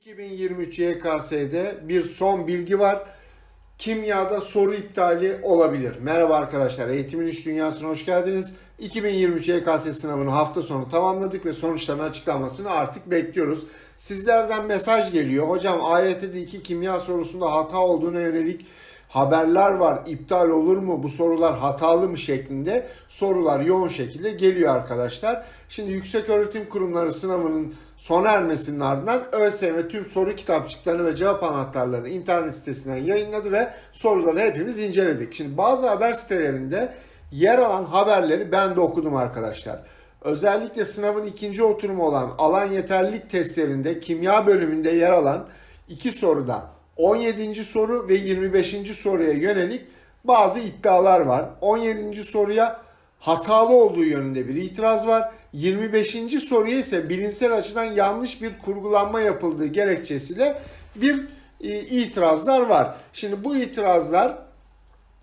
2023 YKS'de bir son bilgi var. Kimyada soru iptali olabilir. Merhaba arkadaşlar, Eğitimin İş Dünyası'na hoş geldiniz. 2023 YKS sınavını hafta sonu tamamladık ve sonuçların açıklanmasını artık bekliyoruz. Sizlerden mesaj geliyor. Hocam AYT'de 2 kimya sorusunda hata olduğuna yönelik haberler var. İptal olur mu? Bu sorular hatalı mı şeklinde sorular yoğun şekilde geliyor arkadaşlar. Şimdi Yükseköğretim Kurumları sınavının sona ermesinin ardından ÖSYM tüm soru kitapçıklarını ve cevap anahtarlarını internet sitesinden yayınladı ve soruları hepimiz inceledik. Şimdi bazı haber sitelerinde yer alan haberleri ben de okudum arkadaşlar. Özellikle sınavın ikinci oturumu olan alan yeterlilik testlerinde kimya bölümünde yer alan iki soruda 17. soru ve 25. soruya yönelik bazı iddialar var. 17. soruya hatalı olduğu yönünde bir itiraz var. 25. soruya ise bilimsel açıdan yanlış bir kurgulanma yapıldığı gerekçesiyle bir e, itirazlar var. Şimdi bu itirazlar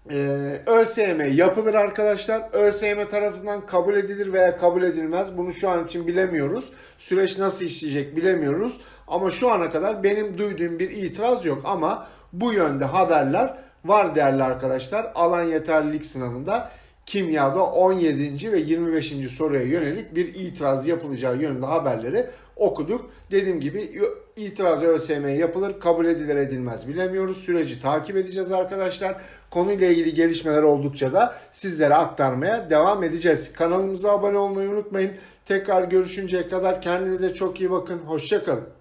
e, ÖSYM yapılır arkadaşlar. ÖSYM tarafından kabul edilir veya kabul edilmez. Bunu şu an için bilemiyoruz. Süreç nasıl işleyecek bilemiyoruz. Ama şu ana kadar benim duyduğum bir itiraz yok. Ama bu yönde haberler var değerli arkadaşlar. Alan yeterlilik sınavında kimyada 17. ve 25. soruya yönelik bir itiraz yapılacağı yönünde haberleri okuduk. Dediğim gibi itiraz ÖSYM'ye yapılır, kabul edilir edilmez bilemiyoruz. Süreci takip edeceğiz arkadaşlar. Konuyla ilgili gelişmeler oldukça da sizlere aktarmaya devam edeceğiz. Kanalımıza abone olmayı unutmayın. Tekrar görüşünceye kadar kendinize çok iyi bakın. Hoşçakalın.